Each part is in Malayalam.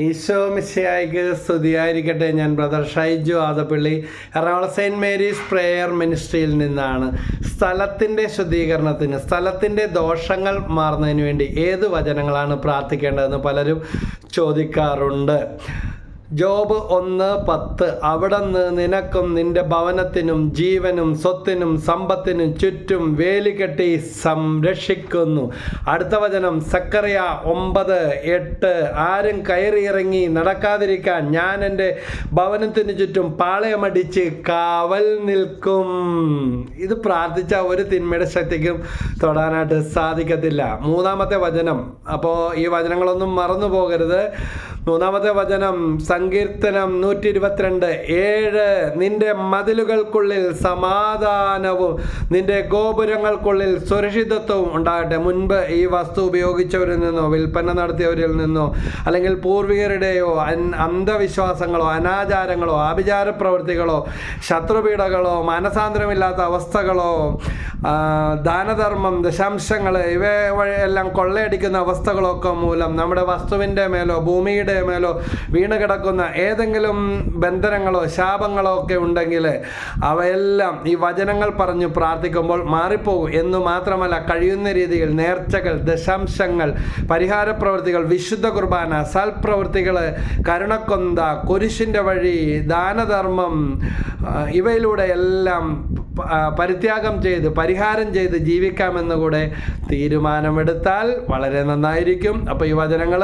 ഈശോ മിശയായിക്ക് സ്തുതിയായിരിക്കട്ടെ. ഞാൻ brother Shaiju Adappally Ernakulam saint Mary's prayer മിനിസ്ട്രിയിൽ നിന്നാണ് സ്ഥലത്തിന്റെ ശുദ്ധീകരണത്തിന് സ്ഥലത്തിന്റെ ദോഷങ്ങൾ മാറുന്നതിന് വേണ്ടി ഏത് വചനങ്ങളാണ് പ്രാർത്ഥിക്കേണ്ടതെന്ന് പലരും ചോദിക്കാറുണ്ട്. ജോബ് ഒന്ന് പത്ത്. അവിടുന്ന് നിനക്കും നിന്റെ ഭവനത്തിനും ജീവനും സ്വത്തിനും സമ്പത്തിനും ചുറ്റും വേലികെട്ടി സംരക്ഷിക്കുന്നു. അടുത്ത വചനം സക്കറിയ ഒമ്പത് എട്ട്. ആരും കയറിയിറങ്ങി നടക്കാതിരിക്കാൻ ഞാൻ എന്റെ ഭവനത്തിന് ചുറ്റും പാളയമടിച്ച് കാവൽ നിൽക്കും. ഇത് പ്രാർത്ഥിച്ച ഒരു തിന്മയുടെ ശക്തിക്കും തൊടാനായിട്ട് സാധിക്കത്തില്ല. മൂന്നാമത്തെ വചനം. അപ്പോൾ ഈ വചനങ്ങളൊന്നും മറന്നു പോകരുത് മൂന്നാമത്തെ വചനം സങ്കീർത്തനം നൂറ്റി ഇരുപത്തിരണ്ട് ഏഴ് നിന്റെ മതിലുകൾക്കുള്ളിൽ സമാധാനവും നിന്റെ ഗോപുരങ്ങൾക്കുള്ളിൽ സുരക്ഷിതത്വവും ഉണ്ടാകട്ടെ. മുൻപ് ഈ വസ്തു ഉപയോഗിച്ചവരിൽ നിന്നോ വിൽപ്പന നടത്തിയവരിൽ നിന്നോ അല്ലെങ്കിൽ പൂർവികരുടെയോ അന്ധവിശ്വാസങ്ങളോ അനാചാരങ്ങളോ ആഭിചാര പ്രവൃത്തികളോ ശത്രുപീഠകളോ മാനസാന്തരമില്ലാത്ത അവസ്ഥകളോ ദാനധർമ്മം ദശാംശങ്ങൾ ഇവ എല്ലാം കൊള്ളയടിക്കുന്ന അവസ്ഥകളൊക്കെ മൂലം നമ്മുടെ വസ്തുവിന്റെ മേലോ ഭൂമിയുടെ മേലോ വീണ് കിടക്കുന്ന ഏതെങ്കിലും ബന്ധനങ്ങളോ ശാപങ്ങളോ ഒക്കെ ഉണ്ടെങ്കിൽ അവയെല്ലാം ഈ വചനങ്ങൾ പറഞ്ഞു പ്രാർത്ഥിക്കുമ്പോൾ മാറിപ്പോകും എന്ന് മാത്രമല്ല കഴിയുന്ന രീതിയിൽ നേർച്ചകൾ ദശാംശങ്ങൾ പരിഹാര പ്രവൃത്തികൾ വിശുദ്ധ കുർബാന സൽപ്രവൃത്തികൾ കരുണക്കൊന്ത കുരിശിന്റെ വഴി ദാനധർമ്മം ഇവയിലൂടെ എല്ലാം പരിത്യാഗം ചെയ്ത് പരിഹാരം ചെയ്ത് ജീവിക്കാമെന്ന് കൂടെ തീരുമാനമെടുത്താൽ വളരെ നന്നായിരിക്കും. അപ്പോൾ ഈ വചനങ്ങൾ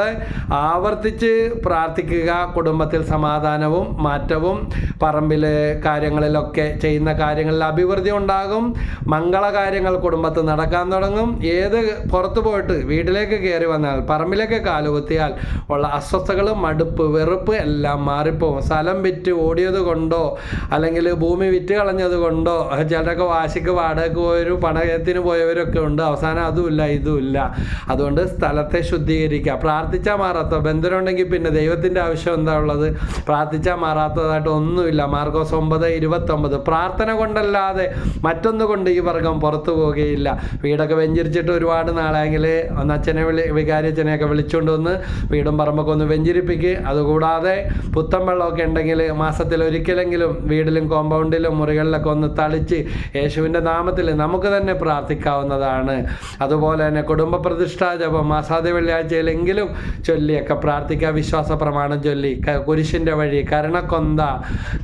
ആവർത്തിച്ച് പ്രാർത്ഥിക്കുക കുടുംബത്തിൽ സമാധാനവും മാറ്റവും പറമ്പിൽ കാര്യങ്ങളിലൊക്കെ ചെയ്യുന്ന കാര്യങ്ങളിൽ അഭിവൃദ്ധി ഉണ്ടാകും. മംഗളകാര്യങ്ങൾ കുടുംബത്തിൽ നടക്കാൻ തുടങ്ങും. ഏത് പുറത്തു പോയിട്ട് വീട്ടിലേക്ക് കയറി വന്നാൽ പറമ്പിലേക്ക് കാലുകുത്തിയാൽ ഉള്ള അസ്വസ്ഥകളും മടുപ്പ് വെറുപ്പ് എല്ലാം മാറിപ്പോവും. സ്ഥലം വിറ്റ് ഓടിയത് കൊണ്ടോ അല്ലെങ്കിൽ ഭൂമി വിറ്റ് കളഞ്ഞത് കൊണ്ടോ ചിലരൊക്കെ വാശിക്ക് വാടകയ്ക്ക് പോയവരും പണയത്തിന് പോയവരൊക്കെ ഉണ്ട്. അവസാനം അതുമില്ല ഇതുമില്ല. അതുകൊണ്ട് സ്ഥലത്തെ ശുദ്ധീകരിക്കുക. പ്രാർത്ഥിച്ചാൽ മാറാത്ത ബന്ധനമുണ്ടെങ്കിൽ പിന്നെ ദൈവത്തിന്റെ ആവശ്യം എന്താ ഉള്ളത്? പ്രാർത്ഥിച്ചാൽ മാറാത്തതായിട്ട് ഒന്നുമില്ല. മാർക്കോസ് ഒമ്പത് ഇരുപത്തൊമ്പത്. പ്രാർത്ഥന കൊണ്ടല്ലാതെ മറ്റൊന്നു കൊണ്ട് ഈ വർഗം പുറത്തു പോവുകയില്ല. വീടൊക്കെ വെഞ്ചരിച്ചിട്ട് ഒരുപാട് നാളെങ്കിൽ ഒന്ന് അച്ഛനെ വിളി വികാരിയച്ഛനെയൊക്കെ വിളിച്ചുകൊണ്ട് വന്ന് വീടും പറമ്പൊക്കെ ഒന്ന് വെഞ്ചരിപ്പിക്കുക അതുകൂടാതെ പുത്തൻ വെള്ളമൊക്കെ ഉണ്ടെങ്കിൽ മാസത്തിൽ ഒരിക്കലെങ്കിലും വീടിലും കോമ്പൗണ്ടിലും മുറികളിലൊക്കെ ഒന്ന് തളിച്ച് യേശുവിന്റെ നാമത്തിൽ നമുക്ക് തന്നെ പ്രാർത്ഥിക്കാവുന്നതാണ്. അതുപോലെ തന്നെ കുടുംബ പ്രതിഷ്ഠാ ജപം മാസാദ്യ വെള്ളിയാഴ്ചയിലെങ്കിലും ചൊല്ലിയൊക്കെ പ്രാർത്ഥിക്കുക വിശ്വാസ പ്രമാണം ചൊല്ലി കുരിശിന്റെ വഴി കരുണക്കൊന്ത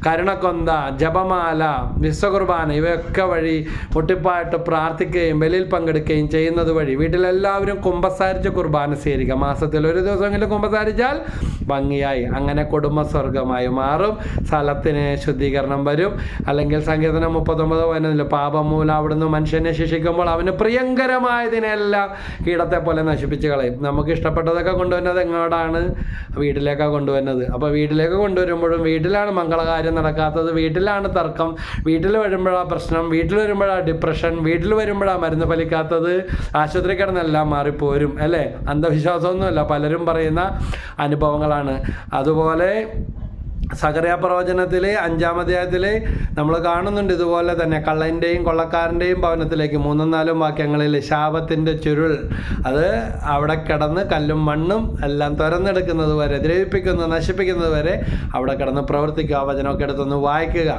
കരുണക്കൊന്ത ജപമാല വിശ്വകുർബാന ഇവയൊക്കെ വഴി മുട്ടിപ്പായിട്ട് പ്രാർത്ഥിക്കുകയും ബലിയിൽ പങ്കെടുക്കുകയും ചെയ്യുന്നത് വഴി വീട്ടിലെല്ലാവരും കുമ്പസാരിച്ച് കുർബാന സ്വീകരിക്കുക. മാസത്തിൽ ഒരു ദിവസമെങ്കിലും കുമ്പസാരിച്ചാൽ ഭംഗിയായി. അങ്ങനെ കുടുംബ സ്വർഗമായി മാറും. സ്ഥലത്തിന് ശുദ്ധീകരണം വരും. അല്ലെങ്കിൽ സങ്കീർത്തനം മുപ്പത്തൊമ്പത് പതിനൊന്നിൽ പാപം മൂലം അവിടുന്ന് മനുഷ്യനെ ശിക്ഷിക്കുമ്പോൾ അവന് പ്രിയങ്കരമായതിനെല്ലാം കീടത്തെ പോലെ നശിപ്പിച്ചു കളയും. നമുക്ക് ഇഷ്ടപ്പെട്ടതൊക്കെ കൊണ്ടുവരുന്നത് എങ്ങോട്ടാണ്? വീട്ടിലേക്കാണ് കൊണ്ടുവരുന്നത്. അപ്പോൾ വീട്ടിലേക്ക് കൊണ്ടുവരുമ്പോഴും വീട്ടിലാണ് മംഗളകാര്യം നടക്കാത്തത്. വീട്ടിലാണ് തർക്കം. വീട്ടിൽ വരുമ്പോഴാണ് പ്രശ്നം. വീട്ടിൽ വരുമ്പോഴാണ് ഡിപ്രഷൻ വീട്ടിൽ വരുമ്പോഴാണ് മരുന്ന് ഫലിക്കാത്തത്. ആശുപത്രി കിടന്നെല്ലാം മാറിപ്പോരും അല്ലേ? അന്ധവിശ്വാസമൊന്നുമല്ല. പലരും പറയുന്ന അനുഭവങ്ങളാണ്. അതുപോലെ സകറിയ പ്രവചനത്തിലെ അഞ്ചാം അധ്യായത്തിൽ നമ്മൾ കാണുന്നുണ്ട് ഇതുപോലെ തന്നെ കള്ളന്റെയും കൊള്ളക്കാരന്റെയും ഭവനത്തിലേക്ക് മൂന്നും നാലും വാക്യങ്ങളിൽ ശാപത്തിന്റെ ചുരുൾ. അത് അവിടെ കിടന്ന് കല്ലും മണ്ണും എല്ലാം തുരന്നെടുക്കുന്നത് വരെ ദ്രവിപ്പിക്കുന്നത് നശിപ്പിക്കുന്നത് വരെ അവിടെ കിടന്ന് പ്രവർത്തിക്കുക വചനമൊക്കെ എടുത്തൊന്ന് വായിക്കുക.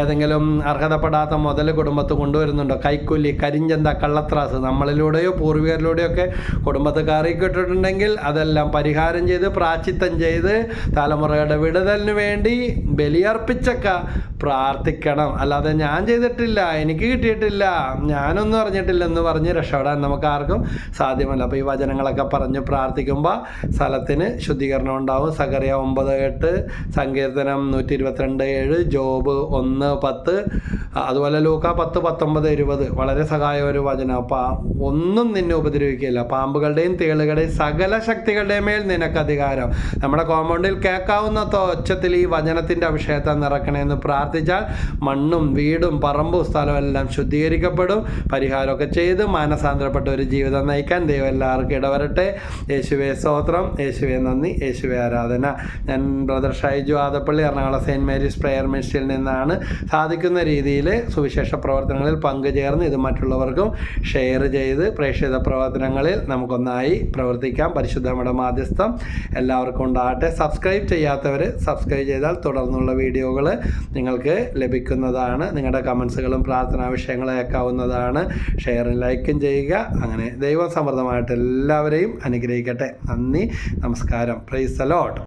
ഏതെങ്കിലും അർഹതപ്പെടാത്ത മുതൽ കുടുംബത്ത് കൊണ്ടുവരുന്നുണ്ടോ? കൈക്കൂലി കരിഞ്ചന്ത കള്ളത്രാസ് നമ്മളിലൂടെയോ പൂർവികരിലൂടെയോ ഒക്കെ കുടുംബത്ത് കയറിക്കിട്ടിട്ടുണ്ടെങ്കിൽ അതെല്ലാം പരിഹാരം ചെയ്ത് പ്രാച്ചിത്തം ചെയ്ത് തലമുറയുടെ വിടുതലിന് വേണ്ടി ബലിയർപ്പിച്ചൊക്കെ പ്രാർത്ഥിക്കണം. അല്ലാതെ ഞാൻ ചെയ്തിട്ടില്ല എനിക്ക് കിട്ടിയിട്ടില്ല ഞാനൊന്നും അറിഞ്ഞിട്ടില്ല എന്ന് പറഞ്ഞ് രക്ഷപ്പെടാൻ നമുക്ക് ആർക്കും സാധ്യമല്ല. അപ്പോൾ ഈ വചനങ്ങളൊക്കെ പറഞ്ഞ് പ്രാർത്ഥിക്കുമ്പോൾ സ്ഥലത്തിന് ശുദ്ധീകരണം ഉണ്ടാവും. സകറിയ ഒമ്പത് എട്ട് സങ്കീർത്തനം നൂറ്റി ഇരുപത്തിരണ്ട് ഏഴ് ജോബ് ഒന്ന് പത്ത് അതുപോലെ ലൂക്ക പത്ത് പത്തൊമ്പത് ഇരുപത്. വളരെ സഹായ ഒരു വചനം. അപ്പം ഒന്നും നിന്നെ ഉപദ്രവിക്കില്ല പാമ്പുകളുടെയും തേളുകളുടെയും സകല ശക്തികളുടെയും മേൽ നിനക്ക് അധികാരം. നമ്മുടെ കോമ്പൗണ്ടിൽ കേൾക്കാവുന്ന ഒച്ചത്തിൽ ഈ വചനത്തിന്റെ അഭിഷേകത്തെ നിറക്കണമെന്ന് പ്രാർത്ഥിക്കും പ്രാർത്ഥിച്ചാൽ മണ്ണും വീടും പറമ്പും സ്ഥലവും എല്ലാം ശുദ്ധീകരിക്കപ്പെടും. പരിഹാരമൊക്കെ ചെയ്ത് മാനസാന്തരപ്പെട്ട ഒരു ജീവിതം നയിക്കാൻ ദൈവം എല്ലാവർക്കും ഇടവരട്ടെ. യേശുവെ സ്തോത്രം. യേശുവെ നന്ദി. യേശുവെ ആരാധന. ഞാൻ brother Shaiju Adappally Ernakulam saint Mary's prayer മിനിസ്റ്റിൽ നിന്നാണ്. സാധിക്കുന്ന രീതിയിൽ സുവിശേഷ പ്രവർത്തനങ്ങളിൽ പങ്കുചേർന്ന് ഇത് മറ്റുള്ളവർക്കും ഷെയർ ചെയ്ത് പ്രേക്ഷിത പ്രവർത്തനങ്ങളിൽ നമുക്കൊന്നായി പ്രവർത്തിക്കാം. പരിശുദ്ധയുടെ മാധ്യസ്ഥം എല്ലാവർക്കും ഉണ്ടാകട്ടെ. സബ്സ്ക്രൈബ് ചെയ്യാത്തവർ സബ്സ്ക്രൈബ് ചെയ്താൽ തുടർന്നുള്ള വീഡിയോകൾ നിങ്ങൾക്ക് ലഭിക്കുന്നതാണ്. നിങ്ങളുടെ കമൻസുകളും പ്രാർത്ഥനാ വിഷയങ്ങളും ഏക്കാവുന്നതാണ് ഷെയറും ലൈക്കും ചെയ്യുക. അങ്ങനെ ദൈവം സമൃദ്ധമായിട്ട് എല്ലാവരെയും അനുഗ്രഹിക്കട്ടെ. നന്ദി. നമസ്കാരം. Price allot